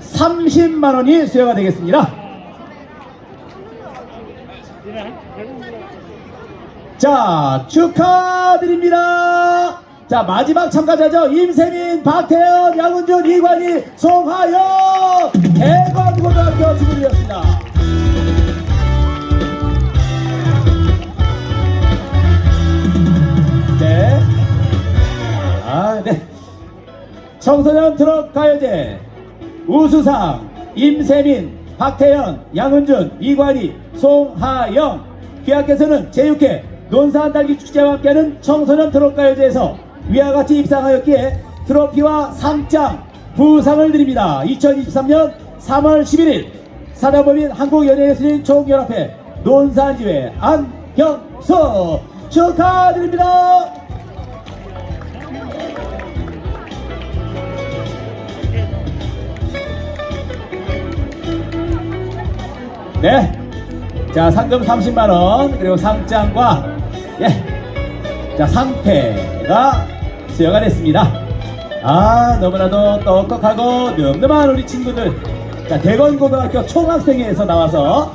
30만 원이 수여가 되겠습니다. 자, 축하드립니다. 자, 마지막 참가자죠. 임세민, 박태현, 양은준, 이관희, 송하영, 대관고등학교 친구들이었습니다. 네. 아, 네. 청소년 트럭 가요제 우수상 임세민, 박태현, 양은준, 이관희, 송하영 귀하께서는 제6회 논산 달기 축제와 함께하는 청소년 트럭 가요제에서 위와 같이 입상하였기에 트로피와 상장, 부상을 드립니다. 2023년 3월 11일 사단법인 한국연예예술인 총연합회 논산지회 안경수 축하드립니다. 네. 자, 상금 30만원, 그리고 상장과, 예. 자, 상패가 수여가 됐습니다. 아, 너무나도 똑똑하고 늠름한 우리 친구들. 자, 대건고등학교 총학생회에서 나와서,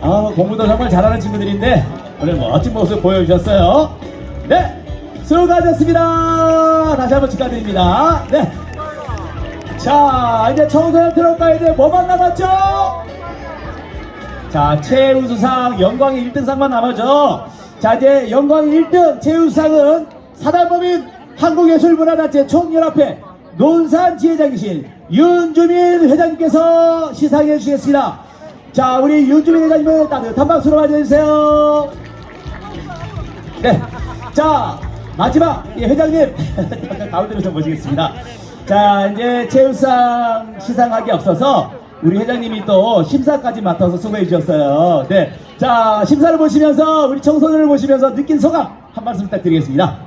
아, 공부도 정말 잘하는 친구들인데, 오늘 멋진 모습 보여주셨어요. 네. 수고하셨습니다. 다시 한번 축하드립니다. 네. 자, 이제 청소년 들어가야 돼. 뭐만 남았죠? 자, 최우수상 영광의 1등상만 남았죠. 자, 이제 영광의 1등 최우수상은 사단법인 한국예술문화단체 총연합회 논산 지회장이신 윤주민 회장님께서 시상해 주시겠습니다. 자, 우리 윤주민 회장님을 따뜻한 박수로 맞이해주세요. 네. 자, 마지막, 예, 회장님. 가운데로 좀 모시겠습니다. 자, 이제 최우상 시상하기 앞서서 우리 회장님이 또 심사까지 맡아서 수고해 주셨어요. 네. 자, 심사를 보시면서 우리 청소년을 보시면서 느낀 소감 한 말씀 부탁드리겠습니다.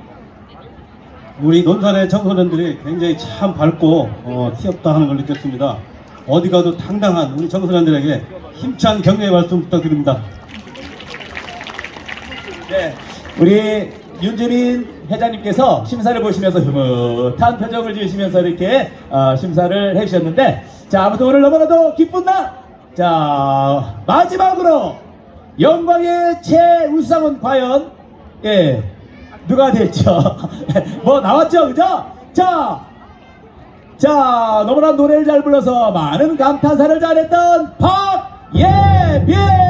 우리 논산의 청소년들이 굉장히 참 밝고 어, 티없다 하는 걸 느꼈습니다. 어디 가도 당당한 우리 청소년들에게 힘찬 격려의 말씀 부탁드립니다. 네. 우리 윤주민 회장님께서 심사를 보시면서 흐뭇한 표정을 지으시면서 이렇게 어, 심사를 해주셨는데 자 아무튼 오늘 너무나도 기쁜 날. 자 마지막으로 영광의 최우수상은 과연 예 누가 될죠? 뭐 나왔죠, 그죠? 자. 자, 너무나 노래를 잘 불러서 많은 감탄사를 잘했던 박예빈! 네.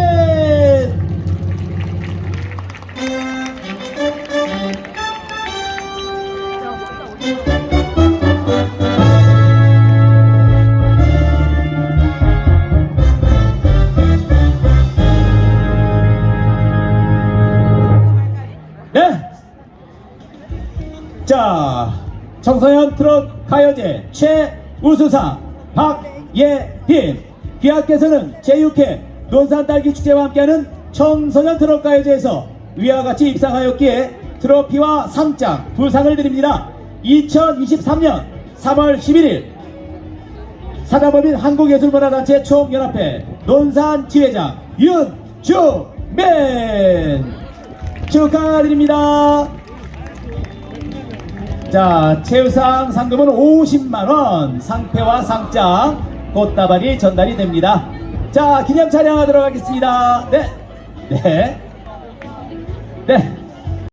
자, 청소년 트럭 가요제 최우수상 박예빈 귀하께서는 제6회 논산 딸기 축제와 함께하는 청소년 트럭 가요제에서 위와 같이 입상하였기에 트로피와 상장, 부상을 드립니다. 2023년 3월 11일 사단법인 한국예술문화단체 총연합회 논산 지회장 윤주맨 축하드립니다. 자, 최우상 상금은 50만원, 상패와 상장, 꽃다발이 전달이 됩니다. 자, 기념 촬영하도록 하겠습니다. 네. 네. 네.